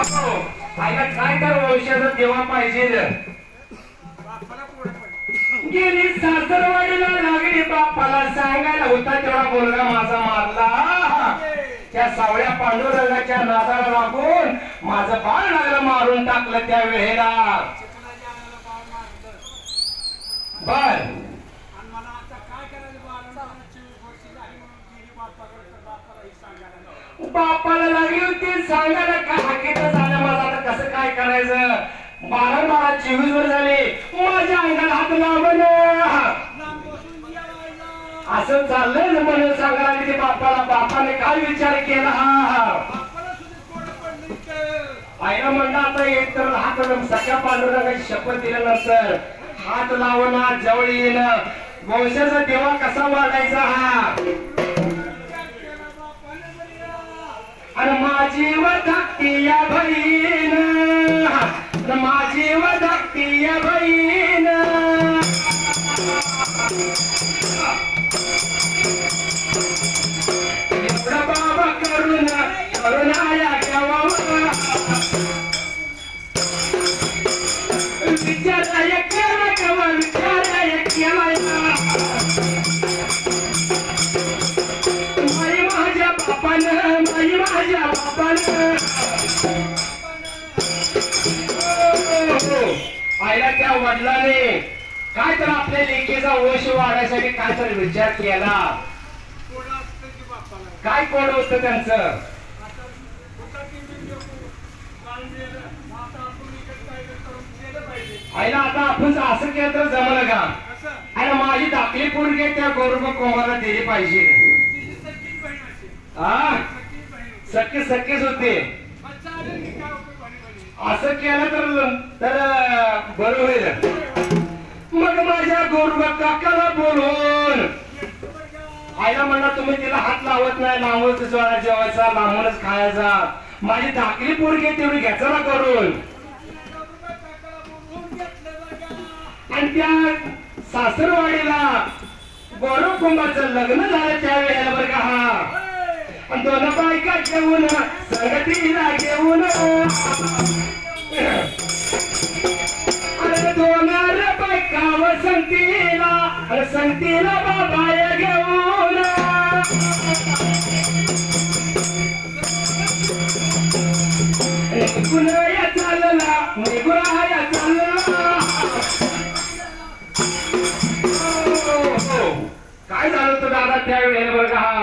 काय कर वंशाचा देवा पाहिजे गेली सासरवाडीला लागली बापाला सांगायला होता तेवढा मुलगा माझा मारला. त्या सावळ्या पांडुरंगाच्या नादाला लागून माझं बाळ लागलं मारून टाकलं त्या वेळेला बर बापाला लागली होती सांगायला काय हाकेचं झालं माझं आता कसं काय करायचं? बारा बारा चोवीस वर झाले. माझ्या अंगाला हात लावलं. असं चाललंय ना म्हणून सांगायला लागली ते बापाला. बापाने काय विचार केला? हा आईला म्हणलं आता एक तर हात सगळ्या पांडुरंगाची शपथ दिल्यानंतर हात लावणं जवळ येणं. वंशाचा देवा कसा वागायचा हा? आणि माझी व धाकटी या बहीण. आणि माझी व धाकटी या बहीण. बाबा करुणा करुणा या आईला त्या वडिलाने काय तर आपल्या लेकीचा वश वाढायसाठी काय तर विचार केला. काय कोड होतं त्यांचं? आईला आता आपण असं केलं तर जमलं का? आणि माझी दाखली पोरगी त्या गौरव कोमाला दिली पाहिजे. हा सख्खे सख्खेच होते असं केलं तर तर बरं होईल. मग माझ्या गोरुबा काकाला बोलून आईला म्हणा तुम्ही तिला हात लावत नाही लांबच जेवायचा लांबूनच खायचा. माझी धाकली पोरगी तेवढी घ्यायचा ना करून. आणि त्या सासरवाडीला गौरव कुंभाचं लग्न झालं त्यावेळेला बरं का हा. दोन बायका घेऊन संगतीला घेऊन. अरे दोन रे बायका व संगतीला अरे संगतीला बाबाया घेऊन. निघून चालला? निघून या चालला. हो, हो. काय झालं होतं दादा त्यावेळेला बरं का?